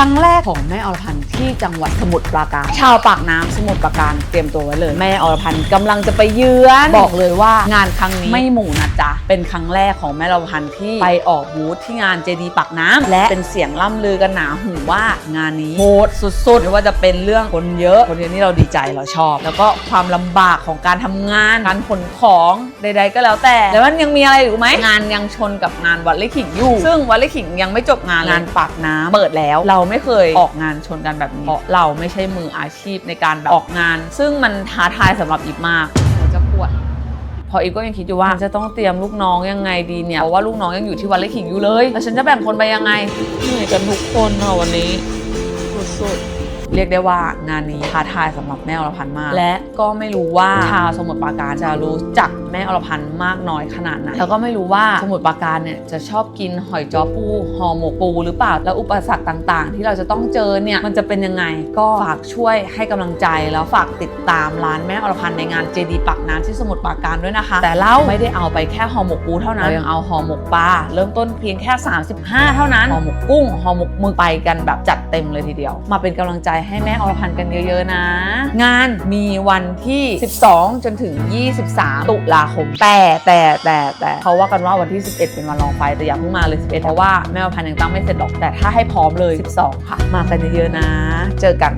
ครั้งแรกของแม่อรพันธ์ที่จังหวัดสมุทรปราการ ชาวปากน้ำสมุทรปราการเตรียมตัวไว้เลย แม่อรพันธ์กำลังจะไปเยือนบอกเลยว่างานครั้งนี้ไม่หมู่นะจ๊ะเป็นครั้งแรกของแม่อรพันธ์ที่ไปออกบูธที่งานเจดีปากน้ำและเป็นเสียงล่ำลือกันหนาหูว่างานนี้โหดสุดๆไม่ว่าจะเป็นเรื่องคนเยอะคนเยอะนี่เราดีใจเราชอบ แล้วก็ความลำบากของการทำงานการขนของใด ๆ ก็แล้วแต่แล้วมันยังมีอะไรอยู่ไหมงานยังชนกับงานวัดไร่ขิงอยู่ ซึ่งวัดไร่ขิงยังไม่จบงานเลยงานปากน้ำเปิดแล้วเราไม่เคยออกงานชนกันแบบนี้เพราะเราไม่ใช่มืออาชีพในการแบบออกงาน ซึ่งมันท้าทายสำหรับอีฟมากหัวจะปวด พออีฟก็ยังคิดอยู่ว่าจะต้องเตรียมลูกน้องยังไงดีเนี่ยเพราะว่าลูกน้องยังอยู่ที่วัดไร่ขิงอยู่เลยแล้วฉันจะแบ่งคนไปยังไงเหนื่อยกันทุกคนค่ะวันนี้สุดๆ เรียกได้ว่างานนี้ท้าทายสำหรับแม่อรพันธ์มาก และก็ไม่รู้ว่าชาวสมุทรปราการจะรู้จักแม่อรพันธ์มากน้อยขนาดไหนแล้วก็ไม่รู้ว่าสมุทรปราการเนี่ยจะชอบกินหอยจ้อปูห่อหมกปูหรือเปล่าแล้วอุปสรรคต่าง ๆ ที่เราจะต้องเจอเนี่ยมันจะเป็นยังไงก็ฝากช่วยให้กำลังใจแล้วฝากติดตามร้านแม่อรพันธ์ในงานเจดีปักน้ำที่สมุทรปราการด้วยนะคะ แต่เราไม่ได้เอาไปแค่ห่อหมกปูเท่านั้นเรายังเอาห่อหมกปลาเริ่มต้นเพียงแค่ 35 เท่านั้นห่อหมกกุ้งห่อหมกหมึกไปกันแบบจัดเต็มเลยทีเดียว มาเป็นกำลังใจให้แม่อรพันธ์กันเยอะๆนะ งานมีวันที่ 12 จนถึง 23 ตุลาคม แต่แต่แต่แต่เขาว่ากันว่าวันที่ 11 เป็นวันรองไฟแต่อย่าเพิ่งมาเลย 11 เพราะว่าแม่อรพันธ์ยังตั้งไม่เสร็จหรอกแต่ถ้าให้พร้อมเลย 12 ค่ะ มากันเยอะๆนะ เจอกัน